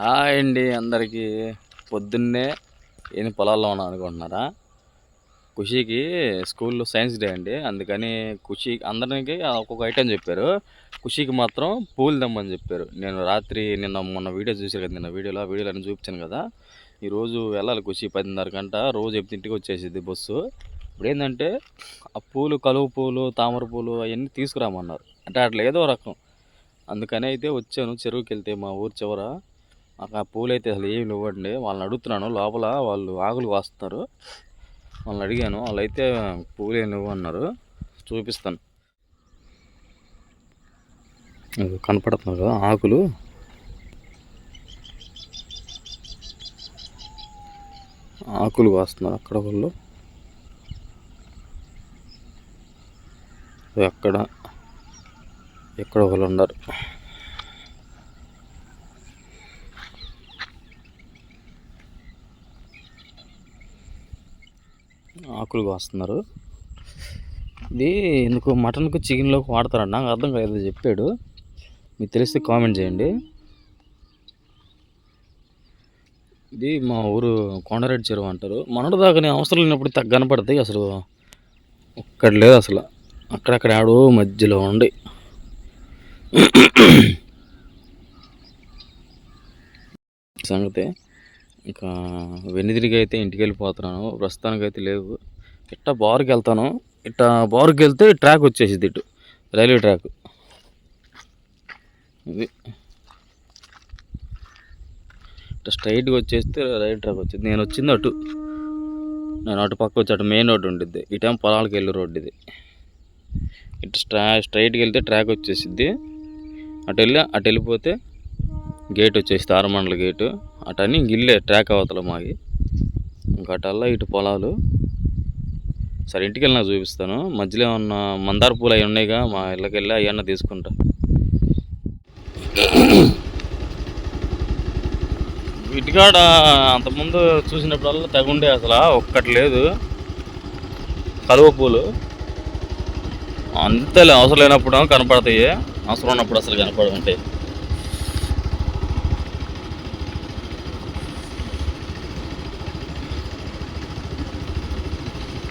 Hi అండి అందరికీ. పొద్దున్నే ఏం పొలాల్లో ఉన్నాం అనుకుంటున్నారా? ఖుషీకి స్కూల్లో సైన్స్ డే అండి. అందుకని ఖుషి అందరికి ఒక్కొక్క ఐటెం చెప్పారు. ఖుషీకి మాత్రం పూలు తెమ్మని చెప్పారు. నేను రాత్రి నిన్న మొన్న వీడియో చూసారు కదా నిన్న వీడియోలో ఆ వీడియోలో అన్ని చూపించాను కదా. ఈరోజు వెళ్ళాలి ఖుషి పదిన్నర గంట. రోజు ఎప్పుడు ఇంటికి వచ్చేసింది బస్సు. ఇప్పుడు ఏంటంటే ఆ పూలు కలువ పూలు తామర పూలు అవన్నీ తీసుకురామన్నారు. అంటే అట్లా ఏదో రకం. అందుకని అయితే వచ్చాను. చెరువుకి వెళ్తే మా ఊరు చివర నాకు ఆ పూలు అయితే అసలు ఏమి ఇవ్వండి వాళ్ళని అడుగుతున్నాను. లోపల వాళ్ళు ఆకులు వాస్తున్నారు వాళ్ళని అడిగాను. వాళ్ళు అయితే పూలు ఏమి అన్నారు. చూపిస్తాను. కనపడుతున్నారు కదా ఆకులు. ఆకులు వాస్తున్నారు అక్కడ వాళ్ళు. ఎక్కడ ఎక్కడ వాళ్ళు ఉన్నారు. ఆకులు కోస్తున్నారు ఇది ఎందుకు మటన్కు చికెన్లోకి వాడతారంట. నాకు అర్థం కాలేదు చెప్పాడు. మీకు తెలిస్తే కామెంట్ చేయండి. ఇది మా ఊరు కొండరెడ్డి చెరువు అంటారు. మనడు దాకా అవసరం లేనప్పుడు తగ్గ కనపడతాయి అసలు. ఒక్కడ లేదు అసలు. అక్కడక్కడ ఆడో మధ్యలో ఉండి. సంగతి. ఇంకా వెన్నిదిరిగి అయితే ఇంటికి వెళ్ళిపోతున్నాను ప్రస్తుతానికి అయితే లేవు. ఇట్ట బార్కి వెళ్తాను ఇట్ట బార్కి వెళ్తే ట్రాక్ వచ్చేసింది ఇటు. Railway track. ఇది. ఇట్లా స్ట్రైట్గా వచ్చేస్తే రైల్వే ట్రాక్ వచ్చింది. నేను వచ్చింది అటు. నేను అటు పక్క వచ్చి అటు మెయిన్ రోడ్డు ఉండిద్ది. ఇటేమో పొలాలకు వెళ్ళే రోడ్డు ఇది. ఇటు స్ట్రా స్ట్రైట్కి వెళ్తే ట్రాక్ వచ్చేసిద్ది. అటు వెళ్ళి అటు వెళ్ళిపోతే గేట్ వచ్చేసి తారమండల గేటు. అటన్నీ ఇంక ఇల్లే ట్రాక్ అవతల మాకి ఇంకటల్లా ఇటు పొలాలు. సరే ఇంటికి వెళ్ళినా చూపిస్తాను. మధ్యలో ఏమన్నా మందార పూలు అవి ఉన్నాయిగా మా ఇళ్ళకి వెళ్ళి అవన్నీ తీసుకుంటా. ఇటుకాడ అంతకుముందు చూసినప్పుడల్లా తగుండే అసలు ఒక్కటి లేదు. కలువ పూలు. అంతలే అవసరం లేనప్పుడు కనపడతాయి. అవసరం ఉన్నప్పుడు అసలు కనపడమంటే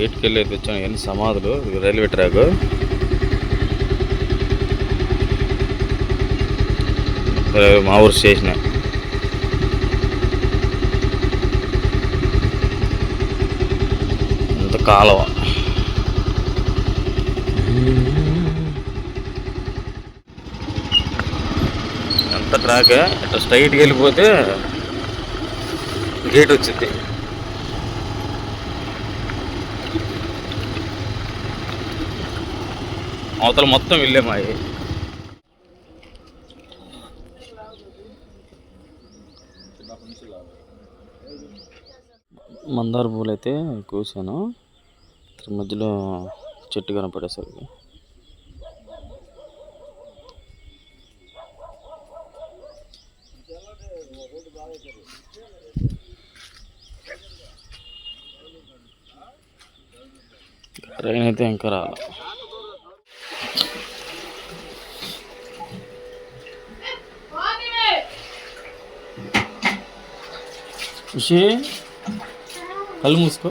గేట్కి వెళ్ళి అయితే ఎన్ని సమాధులు రైల్వే ట్రాక్. మా ఊరు స్టేషన్. ఇంత కాలువ. ఎంత ట్రాక్. ఇట్లా స్ట్రైట్కి వెళ్ళిపోతే గేట్ వచ్చింది. అవతల మొత్తం వెళ్ళే మాయి మందార పూలు అయితే కూసాను. మధ్యలో చెట్టు కనపడేసరికి. ట్రైన్ అయితే ఇంకా రాలే. ఖుషి కళ్ళు మూసుకో.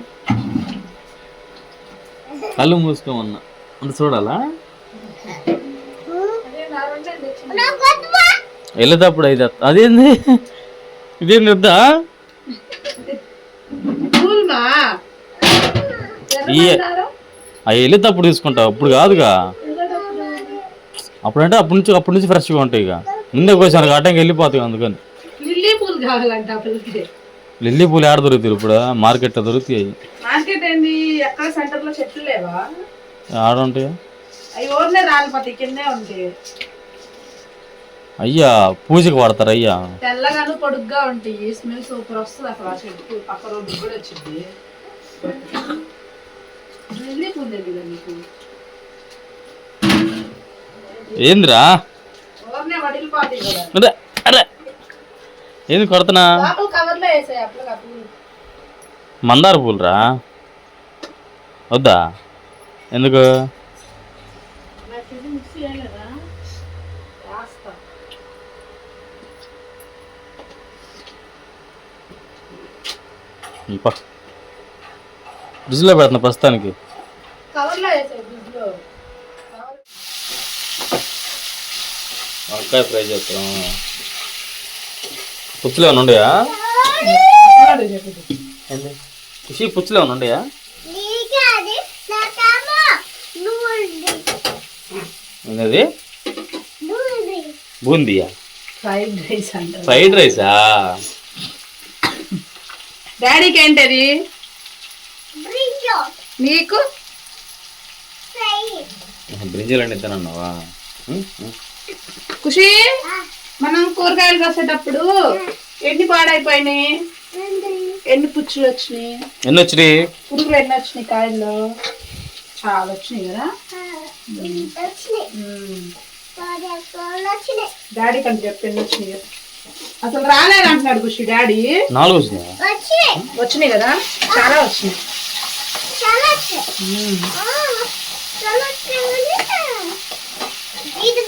కళ్ళు మూసుకోమన్నా అంత చూడాలా? వెళ్ళేటప్పుడు అయితే? అదేంది? ఇదేంది వద్దా? అవి వెళ్ళేటప్పుడు తీసుకుంటావు. అప్పుడు కాదుగా. అప్పుడంటే అప్పటి నుంచి అప్పటి నుంచి ఫ్రెష్గా ఉంటాయి ఇక. ముందే కోసాను కాటానికి వెళ్ళిపోతాయి అందుకని. లిల్లీ పూలు కావాలంట ఆ పిల్లకి లిల్లీ పూలు ఆడ దొరుకుతాయి ఇప్పుడు? మార్కెట్లో దొరుకుతాయి. మార్కెట్ ఏంది? ఎక్కడ సెంటర్లో చెట్లు లేవా? ఆడ ఉంటాయి? అవి ఓర్నే రాలిపోతాయి కిందే ఉంటాయి. అయ్యా పూజకి వాడతారు అయ్యా? తెల్లగాను పొడుగ్గా ఉంటాయి. స్మెల్ సూపర్ వస్తుంది అక్కడ ఆ చెట్టు. పక్క రోడ్డు కూడా వచ్చింది. లిల్లీ పూలు తెలియదు నీకు? ఏందిరా? ఎవరినే వడిలిపోతాయి కదా. అరే అరే! ఏంది కొడుతున్నా? మందార పూలరా? వద్దా? ఎందుకు? ఫ్రిడ్జ్లో పెడుతున్నా ప్రస్తుతానికి. వంకాయ ఫ్రై చేస్తాం పుచ్చులు ఏమైనా ఉండయా? ఖుషి పుచ్చులు ఏమైనా ఉండయా? ఏంది బూందియా? ఫ్రైడ్ రైస్ అంటారు. ఫ్రైడ్ రైసా? డాడీకి ఏంటది నీకు? బ్రింజల్ అండి తినన్నావా? ఖుషి? మనం కూరగాయలు కోసేటప్పుడు ఎన్ని పాడైపోయినాయి? ఎన్ని పుచ్చులు వచ్చినాయి? ఎన్ని వచ్చినాయి? పురుగులు ఎన్ని వచ్చినాయి కాయల్లో? చాలా వచ్చినాయి కదా? డాడీ కంటే చెప్పి ఎన్ని వచ్చినాయి. అసలు రాలేదు అంటున్నాడు ఖుషి డాడీ. నాలుగు వచ్చినాయా? వచ్చినాయి. కదా? చాలా వచ్చినాయి. ఇది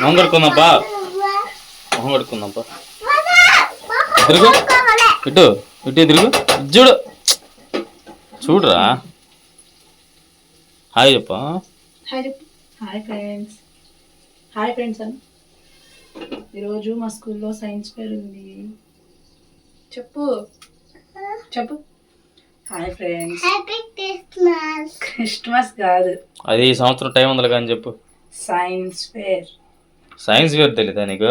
మొహం కడుక్కుందాంపా మొహం కడుక్కుందాంపా తిరుగు. ఇటు ఇటు తిరుగు. చూడు. చూడురా. హాయ్ చెప్పా. హాయ్ చెప్పు. Hi friends. హాయ్ ఫ్రెండ్స్ అని ఈరోజు మా స్కూల్లో సైన్స్ ఫేర్ ఉంది. చెప్పు. చెప్పు. Hi friends. క్రిస్మస్ కాదు. అది ఈ సంవత్సరం టైం ఉందిలే కానీ చెప్పు. సైన్స్ ఫేర్ సైన్స్ వేరు తెలీదా నీకు?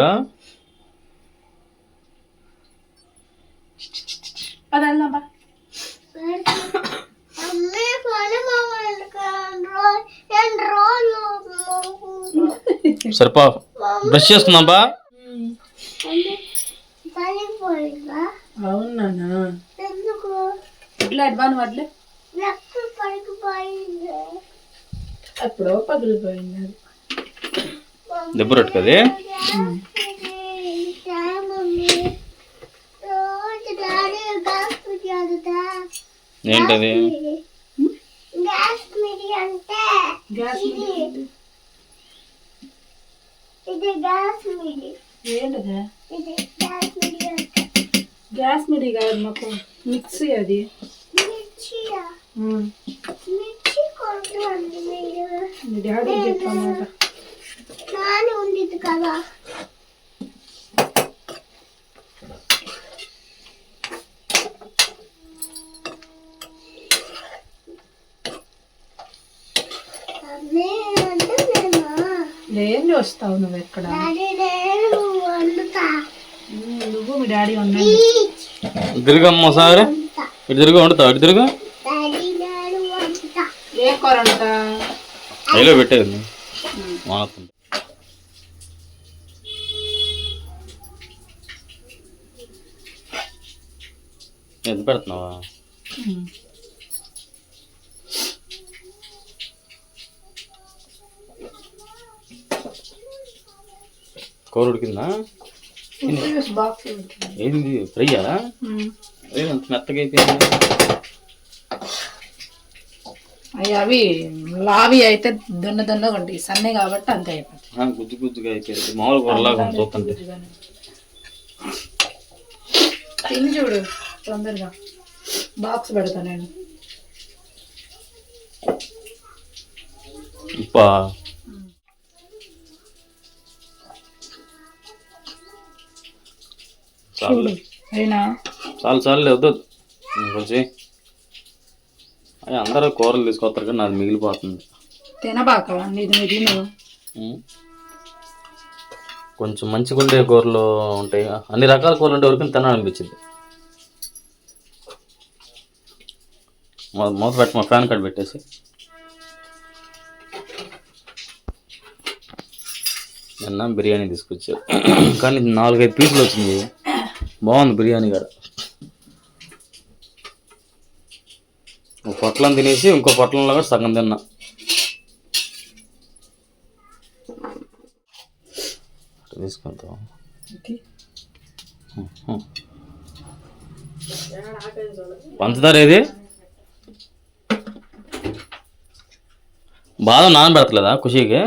అది సరిపా బ్రష్ అవునా? ఎందుకు? ఇట్లా అడ్వాన్ వడ్లే. ఎప్పుడో పగిలిపోయింది అది. దెబ్బ రొట్టు కదే ఏంటది? గ్యాస్ మిడి అంటే గ్యాస్ ఇది. ఇది గ్యాస్ మిడి ఏంటది? ఇది గ్యాస్ మిడి అంటే. గ్యాస్ మిడి కాదు మాకు. మిక్సీ అది. మిర్చియా ఉమ్. మిర్చి కొడుతుంది మీరు మీ డాడీ చెప్పామాట నాని ఉండేది కదా అమ్మే అంటే నేనా ఏం వస్తావు నువ్వు ఎక్కడ డాడీ నేను వండుతా ఉమ్, నువ్వు మీ డాడీ ఉన్నాయి ప్లీజ్ తిరుగమ్మ ఒకసారి వండుతా ఇటు తిరుగు వండుతావు ఇటు తిరుగు డాడీ నేను వండుతా ఏ కూర అంట అయిలో పెట్టేది వానొస్తుంది ఎంత పెడుతున్నావా? కూర ఉడికిందా? ఏంది? ఫ్రైయా? అంత మెత్తగా అయిపోయింది అవి అవి లావి అయితే దున్న దున్నగా ఉంటాయి సన్నే కాబట్టి అంతే అయిపోతుంది గుజ్జు గుజ్జుగా అయిపోయింది మామూలు కూరలాగా ఉంది చూస్తుంటే తిని చూడు తొందరగా బాక్స్ పెడతా నేను ఇప్పా చూడు అయినా చాలు చాలు వద్దు కొంచెం అయ్యి అందరూ కూరలు తీసుకొస్తారు కానీ నాది మిగిలిపోతుంది. తినబాక. కొంచెం మంచిగా ఉండే కూరలు ఉంటాయి. అన్ని రకాల కూరలు ఉండే వరకు తినాలనిపించింది. మూత పెట్టి మా ఫ్యాన్ కార్డ్ పెట్టేసి. నిన్న బిర్యానీ తీసుకొచ్చారు. కానీ నాలుగైదు పీసులు వచ్చింది బాగుంది బిర్యానీ కూడా. ఒక పొట్లం తినేసి ఇంకో పొట్లంలో కూడా సగం తిన్నా. తీసుకుంటాం పంచదార ఏది? బాదం నానబెడతలేదా? ఖుషీకి?